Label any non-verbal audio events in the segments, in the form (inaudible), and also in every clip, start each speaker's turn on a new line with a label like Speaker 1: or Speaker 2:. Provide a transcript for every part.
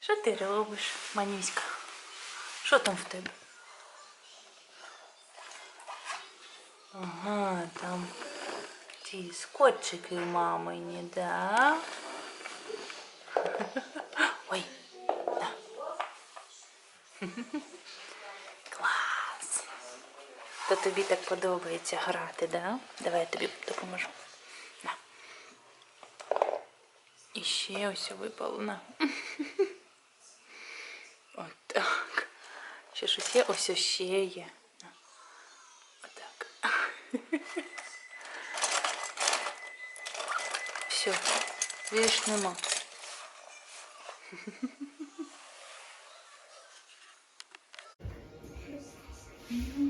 Speaker 1: Що ти робиш, Манюська? Що там в тебе? Ага, там ті скотчики мамині, да? (laughs) Ой, да. (laughs) Клас. То тобі так подобається грати, да? Давай я тобі допоможу. На. І ще ось випало на. (laughs) От так. Ще щось є, ось ще є. Отак. Все, більш нема.
Speaker 2: Ти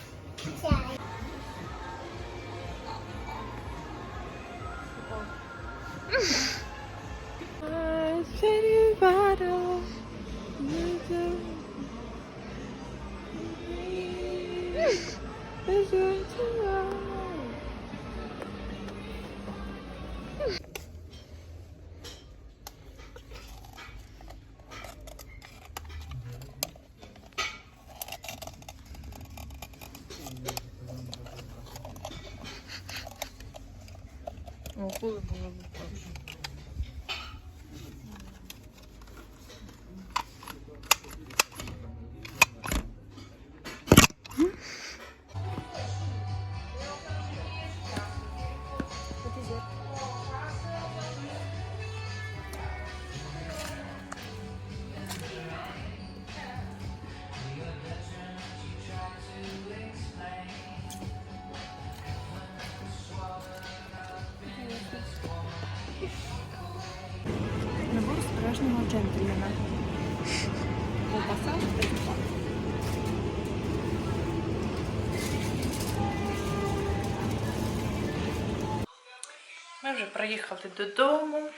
Speaker 1: Ми вже приїхали додому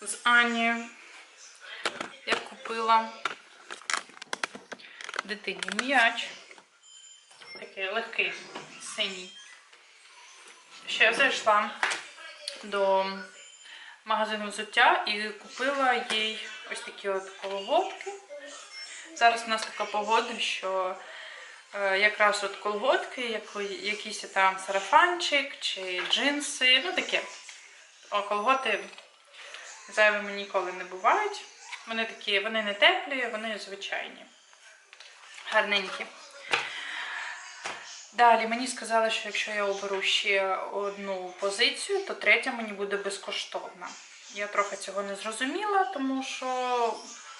Speaker 1: з Ані. Я купила дитині м'яч. Такий легкий, синій. Ще я зайшла до магазину взуття і купила їй ось такі от колготки. Зараз у нас така погода, що якраз от колготки, якийсь там сарафанчик чи джинси, ну таке. А колготи зайвими ніколи не бувають. Вони такі, вони не теплі, вони звичайні. Гарненькі. Далі мені сказали, що якщо я оберу ще одну позицію, то третя мені буде безкоштовна. Я трохи цього не зрозуміла, тому що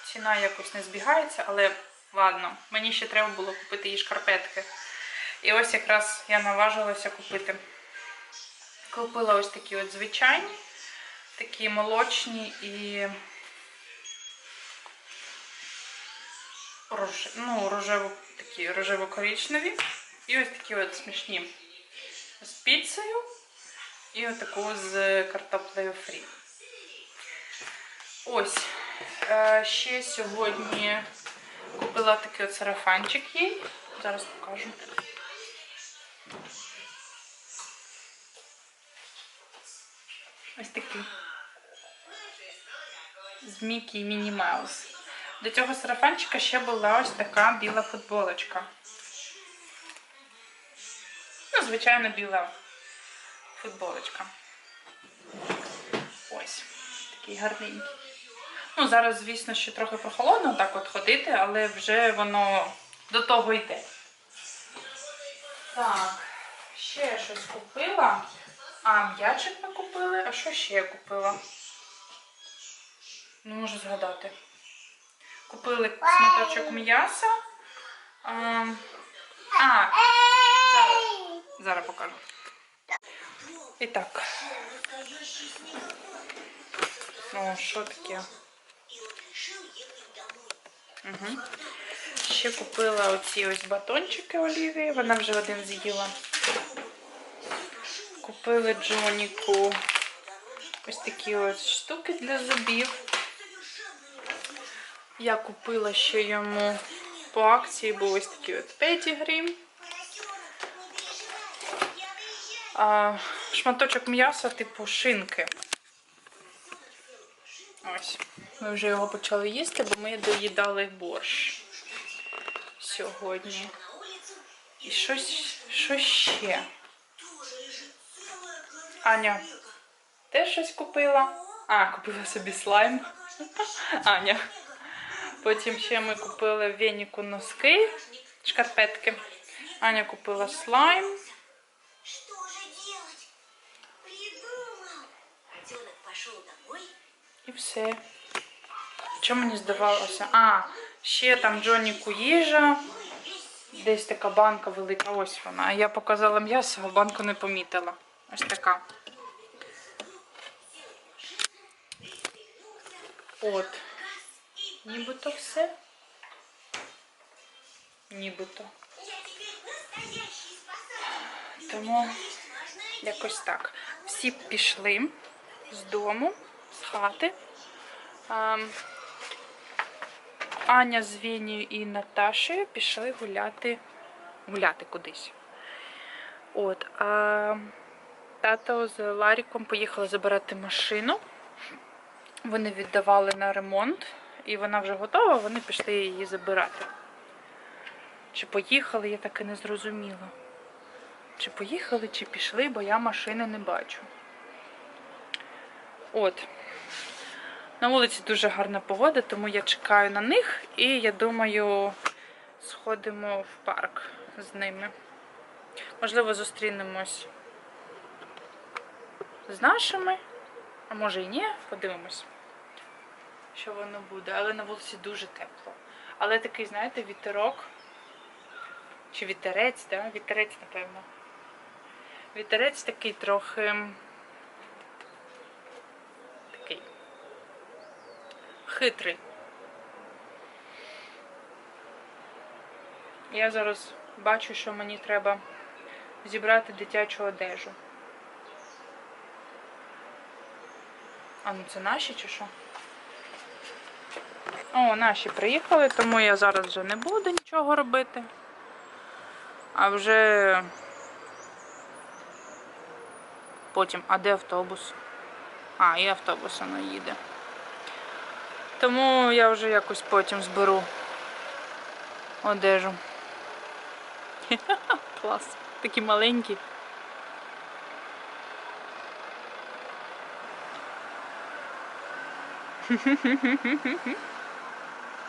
Speaker 1: ціна якось не збігається, але ладно, мені ще треба було купити їй шкарпетки. І ось якраз я наважилася купити. Купила ось такі от звичайні, такі молочні і рож... ну, рожево, такі рожево-коричневі. І ось такі от смішні з піцею і отаку з картоплею фрі. Ось. Е, ще сьогодні купила такий от сарафанчик їй. Зараз покажу. Ось такий. З Мікі Міні Маус. До цього сарафанчика ще була ось така біла футболочка. Ну, звичайно, біла футболочка. Ось, такий гарненький. Ну, зараз, звісно, ще трохи прохолодно так от ходити, але вже воно до того йде. Так, ще щось купила. А, м'ячик ми купили. А що ще я купила? Не можу згадати. Купили шматочок м'яса. А, а зараз, зараз покажу. І так. О, що таке? Угу. Ще купила оці ось батончики Олівії, вона вже один з'їла. Купили Джоніку ось такі ось штуки для зубів. Я купила ще йому по акції був ось такий от педігрі. А, шматочок м'яса, типу шинки. Ось. Ми вже його почали їсти, бо ми доїдали борщ сьогодні. І щось, що ще? Аня, теж щось купила? А, купила собі слайм. (laughs) Аня. Потім ще ми купили Веніку носки, шкарпетки. Аня купила слайм.
Speaker 3: Что же делать? Придумал. Котенок пошел домой.
Speaker 1: І все. Що мені здавалося? А, ще там Джоніку їжа. Десь така банка велика, ось вона. Я показала м'ясо, а банку не помітила. Ось така. От. Нібито все. Нібито. Тому якось так. Всі пішли з дому, хати. Ем, Аня з Венею і Наташею пішли гуляти, гуляти кудись. От, а тато з Ларіком поїхали забирати машину. Вони віддавали на ремонт, і вона вже готова, вони пішли її забирати. Чи поїхали, я так і не зрозуміла. Чи поїхали, чи пішли, бо я машини не бачу. От. На вулиці дуже гарна погода, тому я чекаю на них і я думаю, сходимо в парк з ними. Можливо, зустрінемось з нашими, а може і ні, подивимось, що воно буде. Але на вулиці дуже тепло. Але такий, знаєте, вітерок. Чи вітерець, да? Вітерець, напевно. Вітерець такий трохи. Хитрий. Я зараз бачу, що мені треба зібрати дитячу одежу. А ну це наші чи що? О, наші приїхали, тому я зараз вже не буду нічого робити. А вже потім, а де автобус? А, і автобус воно їде. Тому я вже якось потім зберу одежу. (laughs) Клас. Такі маленькі. (laughs)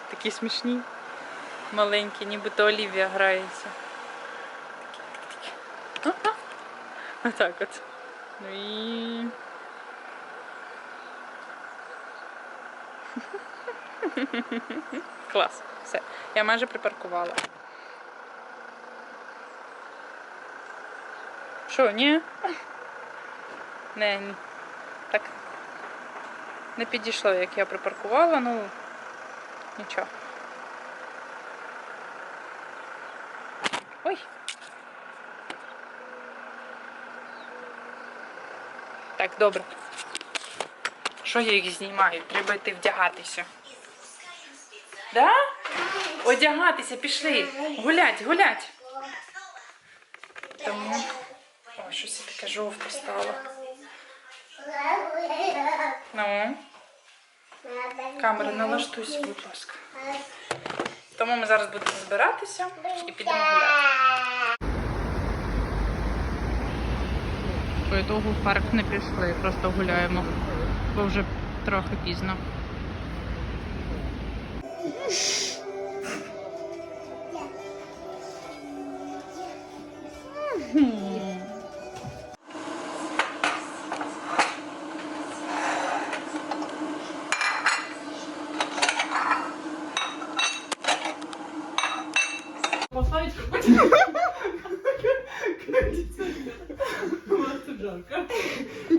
Speaker 1: Такі смішні. Маленькі, нібито Олівія грається. Отак от. Ну і. (laughs) Клас. Все. Я майже припаркувала. Що, ні? Не, ні. так. Не підійшло, як я припаркувала, ну нічого. Ой. Так, добре. Що я їх знімаю? Треба йти вдягатися. Да? Одягатися, пішли. Гулять, гулять. Тому. О, щось таке жовте стало. Ну, камера, налаштуйся, будь ласка. Тому ми зараз будемо збиратися і підемо гуляти. По ітогу в парк не пішли, просто гуляємо, бо вже трохи пізно.